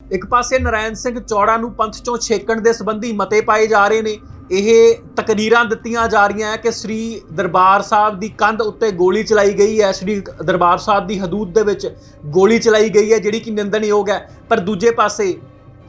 ਇੱਕ ਪਾਸੇ ਨਰਾਇਣ ਸਿੰਘ ਚੌੜਾ ਨੂੰ ਪੰਥ ਚੋਂ ਛੇਕਣ ਦੇ ਸੰਬੰਧੀ ਮਤੇ ਪਾਏ ਜਾ ਰਹੇ ਨੇ। ਇਹ ਤਕਰੀਰਾਂ ਦਿੱਤੀਆਂ ਜਾ ਰਹੀਆਂ ਹੈ ਕਿ ਸ੍ਰੀ ਦਰਬਾਰ ਸਾਹਿਬ ਦੀ ਕੰਧ ਉੱਤੇ ਗੋਲੀ ਚਲਾਈ ਗਈ ਹੈ। ਸ੍ਰੀ ਦਰਬਾਰ ਸਾਹਿਬ ਦੀ ਹਦੂਦ ਦੇ ਵਿੱਚ ਗੋਲੀ ਚਲਾਈ ਗਈ ਹੈ, ਜਿਹੜੀ ਕਿ ਨਿੰਦਣਯੋਗ ਹੈ। ਪਰ ਦੂਜੇ ਪਾਸੇ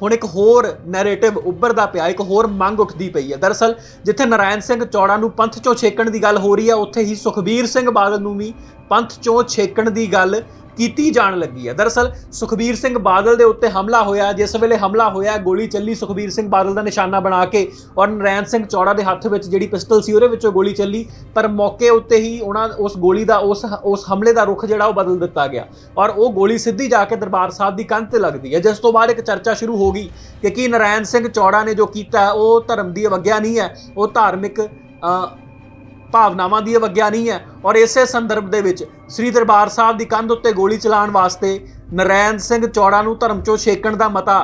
ਹੁਣ ਇੱਕ ਹੋਰ ਨੈਰੇਟਿਵ ਉੱਭਰਦਾ ਪਿਆ, ਇੱਕ ਹੋਰ ਮੰਗ ਉੱਠਦੀ ਪਈ ਹੈ। ਦਰਅਸਲ, ਜਿੱਥੇ ਨਰਾਇਣ ਸਿੰਘ ਚੌੜਾ ਨੂੰ ਪੰਥ ਚੋਂ ਛੇਕਣ ਦੀ ਗੱਲ ਹੋ ਰਹੀ ਹੈ, ਉੱਥੇ ਹੀ ਸੁਖਬੀਰ ਸਿੰਘ ਬਾਦਲ ਨੂੰ ਵੀ ਪੰਥ ਚੋਂ ਛੇਕਣ ਦੀ ਗੱਲ ਕੀਤੀ ਜਾਣ ਲੱਗੀ ਹੈ। ਦਰਅਸਲ, ਸੁਖਬੀਰ ਸਿੰਘ ਬਾਦਲ ਦੇ ਉੱਤੇ ਹਮਲਾ ਹੋਇਆ। ਜਿਸ ਵੇਲੇ ਹਮਲਾ ਹੋਇਆ, ਗੋਲੀ ਚੱਲੀ ਸੁਖਬੀਰ ਸਿੰਘ ਬਾਦਲ ਦਾ ਨਿਸ਼ਾਨਾ ਬਣਾ ਕੇ ਔਰ ਨਰੈਣ ਸਿੰਘ ਚੌੜਾ ਦੇ ਹੱਥ ਵਿੱਚ ਜਿਹੜੀ ਪਿਸਟਲ ਸੀ, ਉਹਦੇ ਵਿੱਚੋਂ ਗੋਲੀ ਚੱਲੀ। ਪਰ ਮੌਕੇ ਉੱਤੇ ਹੀ ਉਹਨਾਂ ਉਸ ਗੋਲੀ ਦਾ, ਉਸ ਉਸ ਹਮਲੇ ਦਾ ਰੁਖ ਜਿਹੜਾ ਉਹ ਬਦਲ ਦਿੱਤਾ ਗਿਆ। ਔਰ ਉਹ ਗੋਲੀ ਸਿੱਧੀ ਜਾ ਕੇ ਦਰਬਾਰ ਸਾਹਿਬ ਦੀ ਕੰਧ ਤੇ ਲੱਗਦੀ ਹੈ। ਜਿਸ ਤੋਂ ਬਾਅਦ ਇੱਕ ਚਰਚਾ ਸ਼ੁਰੂ ਹੋ ਗਈ ਕਿ ਕੀ ਨਰੈਣ ਸਿੰਘ ਚੌੜਾ ਨੇ ਜੋ ਕੀਤਾ, ਉਹ ਧਰਮ ਦੀ ਅਵਗਿਆ ਨਹੀਂ ਹੈ। ਉਹ ਧਾਰਮਿਕ ਭਾਵਨਾਵਾਂ ਦੀ ਅਵਗਿਆ ਨਹੀਂ ਹੈ। ਔਰ ਇਸੇ ਸੰਦਰਭ ਦੇ ਵਿੱਚ ਸ੍ਰੀ ਦਰਬਾਰ ਸਾਹਿਬ ਦੀ ਕੰਧ ਉੱਤੇ ਗੋਲੀ ਚਲਾਉਣ ਵਾਸਤੇ ਨਰੈਣ ਸਿੰਘ ਚੌੜਾ ਨੂੰ ਧਰਮ ਚੋਂ ਛੇਕਣ ਦਾ ਮਤਾ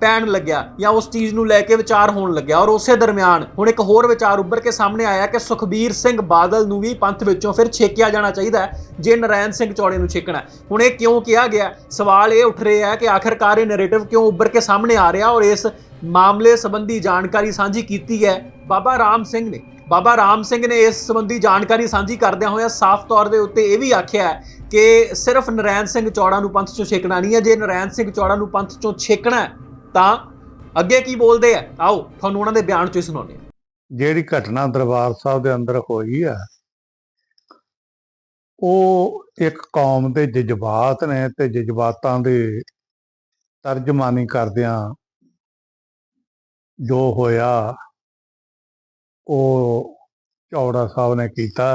ਪੈਣ ਲੱਗਿਆ ਜਾਂ ਉਸ ਚੀਜ਼ ਨੂੰ ਲੈ ਕੇ ਵਿਚਾਰ ਹੋਣ ਲੱਗਿਆ। ਔਰ ਉਸੇ ਦਰਮਿਆਨ ਹੁਣ ਇੱਕ ਹੋਰ ਵਿਚਾਰ ਉੱਭਰ ਕੇ ਸਾਹਮਣੇ ਆਇਆ ਕਿ ਸੁਖਬੀਰ ਸਿੰਘ ਬਾਦਲ ਨੂੰ ਵੀ ਪੰਥ ਵਿੱਚੋਂ ਫਿਰ ਛੇਕਿਆ ਜਾਣਾ ਚਾਹੀਦਾ ਜੇ ਨਰੈਣ ਸਿੰਘ ਚੌੜੇ ਨੂੰ ਛੇਕਣਾ ਹੁਣ ਇਹ ਕਿਉਂ ਕਿਹਾ ਗਿਆ? ਸਵਾਲ ਇਹ ਉੱਠ ਰਿਹਾ ਹੈ ਕਿ ਆਖਰਕਾਰ ਇਹ ਨੈਰੇਟਿਵ ਕਿਉਂ ਉੱਭਰ ਕੇ ਸਾਹਮਣੇ ਆ ਰਿਹਾ ਔਰ ਇਸ ਮਾਮਲੇ ਸੰਬੰਧੀ ਜਾਣਕਾਰੀ ਸਾਂਝੀ ਕੀਤੀ ਹੈ ਬਾਬਾ ਰਾਮ ਸਿੰਘ ਨੇ। ਬਾਬਾ ਰਾਮ ਸਿੰਘ ਨੇ ਇਸ ਸੰਬੰਧੀ ਜਾਣਕਾਰੀ ਸਾਂਝੀ ਕਰਦਿਆਂ ਹੋਇਆ ਸਾਫ਼ ਤੌਰ ਦੇ ਉੱਤੇ ਇਹ ਵੀ ਆਖਿਆ ਹੈ ਕਿ ਸਿਰਫ ਨਰੈਣ ਸਿੰਘ ਚੌੜਾ ਨੂੰ ਪੰਥ ਚੋਂ ਛੇਕਣਾ ਨਹੀਂ ਹੈ। ਜੇ ਨਰੈਣ ਸਿੰਘ ਚੌੜਾ ਨੂੰ ਪੰਥ ਚੋਂ ਛੇਕਣਾ ਤਾਂ ਅੱਗੇ ਕੀ ਬੋਲਦੇ ਆ ਆਓ, ਤੁਹਾਨੂੰ ਉਹਨਾਂ ਦੇ ਬਿਆਨ ਚੋਂ ਸੁਣਾਉਂਦੇ ਹਾਂ। ਜਿਹੜੀ ਘਟਨਾ ਦਰਬਾਰ ਸਾਹਿਬ ਦੇ ਅੰਦਰ ਹੋਈ ਆ ਉਹ ਇੱਕ ਕੌਮ ਦੇ ਜਜ਼ਬਾਤ ਨੇ ਤੇ ਜਜ਼ਬਾਤਾਂ ਦੇ ਤਰਜਮਾਨੀ ਕਰਦਿਆਂ ਜੋ ਹੋਇਆ ਉਹ ਚੌੜਾ ਸਾਹਿਬ ਨੇ ਕੀਤਾ।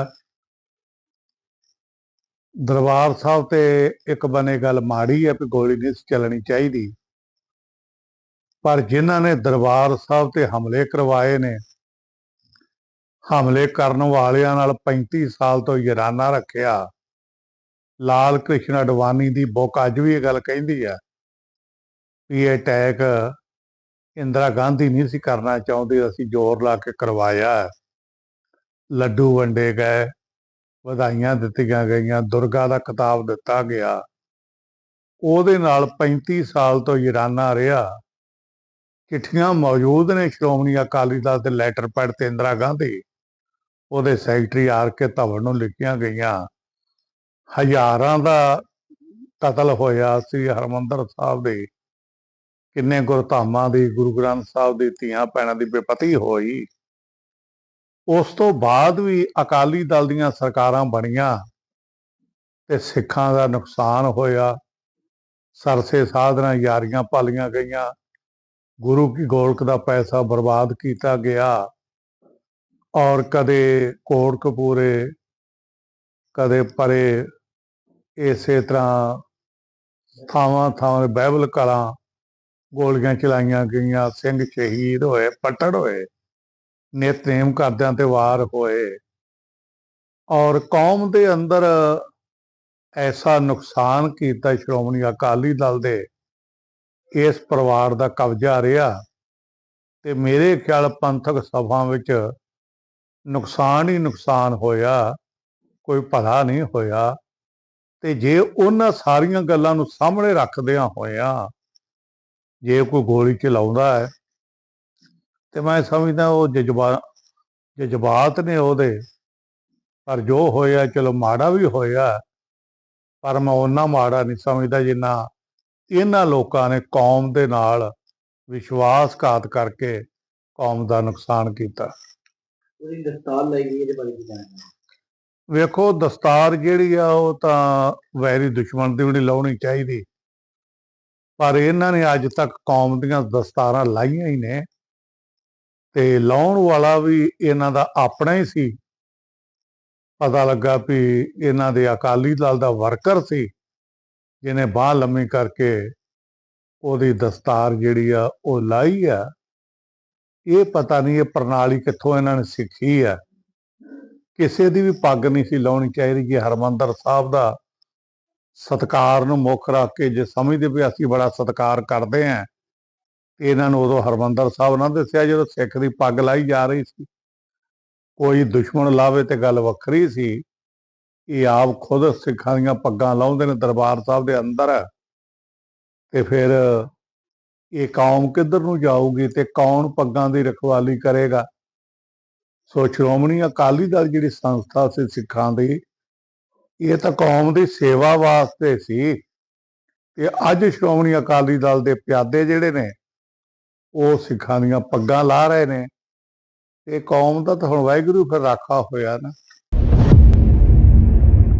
ਦਰਬਾਰ ਸਾਹਿਬ ਤੇ ਇੱਕ ਬਨੇ ਗੱਲ ਮਾੜੀ ਹੈ ਵੀ ਗੋਲੀ ਨਹੀਂ ਚੱਲਣੀ ਚਾਹੀਦੀ। ਪਰ ਜਿਨ੍ਹਾਂ ਨੇ ਦਰਬਾਰ ਸਾਹਿਬ ਤੇ ਹਮਲੇ ਕਰਵਾਏ ਨੇ, ਹਮਲੇ ਕਰਨ ਵਾਲਿਆਂ ਨਾਲ 35 ਸਾਲ ਤੋਂ ਯਰਾਨਾ ਰੱਖਿਆ। ਲਾਲ ਕ੍ਰਿਸ਼ਨ ਅਡਵਾਨੀ ਦੀ ਬੁੱਕ ਅੱਜ ਵੀ ਇਹ ਗੱਲ ਕਹਿੰਦੀ ਆ ਵੀ ਇਹ ਅਟੈਕ ਇੰਦਰਾ ਗਾਂਧੀ ਨਹੀਂ ਸੀ ਕਰਨਾ ਚਾਹੁੰਦੇ, ਅਸੀਂ ਜ਼ੋਰ ਲਾ ਕੇ ਕਰਵਾਇਆ। ਲੱਡੂ ਵੰਡੇ ਗਏ, ਵਧਾਈਆਂ ਦਿੱਤੀਆਂ ਗਈਆਂ, ਦੁਰਗਾ ਦਾ ਕਿਤਾਬ ਦਿੱਤਾ ਗਿਆ। ਉਹਦੇ ਨਾਲ 35 ਸਾਲ ਤੋਂ ਯਰਾਨਾ ਰਿਹਾ। ਚਿੱਠੀਆਂ ਮੌਜੂਦ ਨੇ, ਸ਼੍ਰੋਮਣੀ ਅਕਾਲੀ ਦਲ ਦੇ ਲੈਟਰ ਪੈਡ ਤੇ ਇੰਦਰਾ ਗਾਂਧੀ। ਉਹਦੇ ਸੈਕਟਰੀ ਆਰ ਕੇ ਧਵਨ ਨੂੰ ਲਿਖੀਆਂ ਗਈਆਂ। ਹਜ਼ਾਰਾਂ ਦਾ ਕਤਲ ਹੋਇਆ ਸੀ ਹਰਮੰਦਰ ਸਾਹਿਬ ਦੇ। ਕਿੰਨੇ ਗੁਰਧਾਮਾਂ ਦੀ, ਗੁਰੂ ਗ੍ਰੰਥ ਸਾਹਿਬ ਦੀ ਧੀਆਂ ਭੈਣਾਂ ਦੀ ਬੇਪਤੀ ਹੋਈ। ਉਸ ਤੋਂ ਬਾਅਦ ਵੀ ਅਕਾਲੀ ਦਲ ਦੀਆਂ ਸਰਕਾਰਾਂ ਬਣੀਆਂ ਤੇ ਸਿੱਖਾਂ ਦਾ ਨੁਕਸਾਨ ਹੋਇਆ। ਸਰਸੇ ਸਾਧਨਾ ਯਾਰੀਆਂ ਪਾਲੀਆਂ ਗਈਆਂ। ਗੁਰੂ ਕੀ ਗੋਲਕ ਦਾ ਪੈਸਾ ਬਰਬਾਦ ਕੀਤਾ ਗਿਆ ਔਰ ਕਦੇ ਕੋਟ ਕੋਟਕਪੂਰੇ, ਕਦੇ ਪਰੇ ਇਸੇ ਤਰ੍ਹਾਂ ਥਾਵਾਂ ਥਾਵਾਂ ਬਾਈਬਲ ਕਲਾਂ ਗੋਲੀਆਂ ਚਲਾਈਆਂ ਗਈਆਂ, ਸਿੰਘ ਸ਼ਹੀਦ ਹੋਏ, ਪੱਟੜ ਹੋਏ, ਨਿਤਨੇਮ ਕਰਦਿਆਂ ਤੇ ਵਾਰ ਹੋਏ। ਔਰ ਕੌਮ ਦੇ ਅੰਦਰ ਐਸਾ ਨੁਕਸਾਨ ਕੀਤਾ ਸ਼੍ਰੋਮਣੀ ਅਕਾਲੀ ਦਲ ਦੇ, ਇਸ ਪਰਿਵਾਰ ਦਾ ਕਬਜ਼ਾ ਰਿਹਾ ਤੇ ਮੇਰੇ ਖਿਆਲ ਪੰਥਕ ਸਭਾ ਵਿੱਚ ਨੁਕਸਾਨ ਹੀ ਨੁਕਸਾਨ ਹੋਇਆ, ਕੋਈ ਭਲਾ ਨਹੀਂ ਹੋਇਆ। ਤੇ ਜੇ ਉਹਨਾਂ ਸਾਰੀਆਂ ਗੱਲਾਂ ਨੂੰ ਸਾਹਮਣੇ ਰੱਖਦਿਆਂ ਹੋਇਆਂ ਜੇ ਕੋਈ ਗੋਲੀ ਚਲਾਉਂਦਾ ਹੈ ਤੇ ਮੈਂ ਸਮਝਦਾ ਉਹ ਜਜ਼ਬਾ ਜਜ਼ਬਾਤ ਨੇ ਉਹਦੇ। ਪਰ ਜੋ ਹੋਇਆ ਚਲੋ ਮਾੜਾ ਵੀ ਹੋਇਆ ਪਰ ਮੈਂ ਉਹਨਾਂ ਮਾੜਾ ਨਹੀਂ ਸਮਝਦਾ ਜਿੰਨਾ ਇਹਨਾਂ ਲੋਕਾਂ ਨੇ ਕੌਮ ਦੇ ਨਾਲ ਵਿਸ਼ਵਾਸਘਾਤ ਕਰਕੇ ਕੌਮ ਦਾ ਨੁਕਸਾਨ ਕੀਤਾ। ਉਹਦੀ ਦਸਤਾਰ ਲਈ ਗਈ ਇਹਦੇ ਬਾਰੇ ਕੀ ਵੇਖੋ ਦਸਤਾਰ ਜਿਹੜੀ ਆ ਉਹ ਤਾਂ ਵੈਰੀ ਦੁਸ਼ਮਣ ਦੀ ਵੀ ਨਹੀਂ ਲਾਉਣੀ ਚਾਹੀਦੀ। ਪਰ ਇਹਨਾਂ ਨੇ ਅੱਜ ਤੱਕ ਕੌਮ ਦੀਆਂ ਦਸਤਾਰਾਂ ਲਾਈਆਂ ਹੀ ਨੇ। ਤੇ ਲਾਉਣ ਵਾਲਾ ਵੀ ਇਹਨਾਂ ਦਾ ਆਪਣਾ ਹੀ ਸੀ। ਪਤਾ ਲੱਗਾ ਵੀ ਇਹਨਾਂ ਦੇ ਅਕਾਲੀ ਦਲ ਦਾ ਵਰਕਰ ਸੀ, ਜਿਹਨੇ ਬਾਹ ਲੰਮੀ ਕਰਕੇ ਉਹਦੀ ਦਸਤਾਰ ਜਿਹੜੀ ਆ ਉਹ ਲਾਈ ਆ। ਇਹ ਪਤਾ ਨਹੀਂ ਇਹ ਪ੍ਰਣਾਲੀ ਕਿੱਥੋਂ ਇਹਨਾਂ ਨੇ ਸਿੱਖੀ ਆ। ਕਿਸੇ ਦੀ ਵੀ ਪੱਗ ਨਹੀਂ ਸੀ ਲਾਉਣੀ ਚਾਹੀਦੀ ਕਿ ਹਰਮੰਦਰ ਸਾਹਿਬ ਦਾ ਸਤਕਾਰ ਨੂੰ ਮੁੱਖ ਰੱਖ ਕੇ ਜੇ ਸਮਝਦੇ ਵੀ ਅਸੀਂ ਬੜਾ ਸਤਕਾਰ ਕਰਦੇ ਆਂ ਤੇ ਇਹਨਾਂ ਨੂੰ ਉਦੋਂ ਹਰਮੰਦਰ ਸਾਹਿਬ ਨਾ ਦੱਸਿਆ ਜਦੋਂ ਸਿੱਖ ਦੀ ਪੱਗ ਲਾਈ ਜਾ ਰਹੀ ਸੀ। ਕੋਈ ਦੁਸ਼ਮਣ ਲਾਵੇ ਤੇ ਗੱਲ ਵੱਖਰੀ ਸੀ। ਇਹ ਆਪ ਖੁਦ ਸਿੱਖਾਂ ਦੀਆਂ ਪੱਗਾਂ ਲਾਉਂਦੇ ਨੇ ਦਰਬਾਰ ਸਾਹਿਬ ਦੇ ਅੰਦਰ ਤੇ ਫਿਰ ਇਹ ਕੌਮ ਕਿੱਧਰ ਨੂੰ ਜਾਊਗੀ ਤੇ ਕੌਣ ਪੱਗਾਂ ਦੀ ਰਖਵਾਲੀ ਕਰੇਗਾ? ਸੋ ਸ਼੍ਰੋਮਣੀ ਅਕਾਲੀ ਦਲ ਜਿਹੜੀ ਸੰਸਥਾ ਸੀ ਸਿੱਖਾਂ ਦੀ ਇਹ ਤਾਂ ਕੌਮ ਦੀ ਸੇਵਾ ਵਾਸਤੇ ਸੀ। ਤੇ ਅੱਜ ਸ਼੍ਰੋਮਣੀ ਅਕਾਲੀ ਦਲ ਦੇ ਪਿਆਦੇ ਜਿਹੜੇ ਨੇ, ਉਹ ਸਿੱਖਾਂ ਦੀਆਂ ਪੱਗਾਂ ਲਾ ਰਹੇ ਨੇ। ਇਹ ਕੌਮ ਦਾ ਤਾਂ ਹੁਣ ਵਾਹਿਗੁਰੂ ਫਿਰ ਰਾਖਾ ਹੋਇਆ ਨਾ।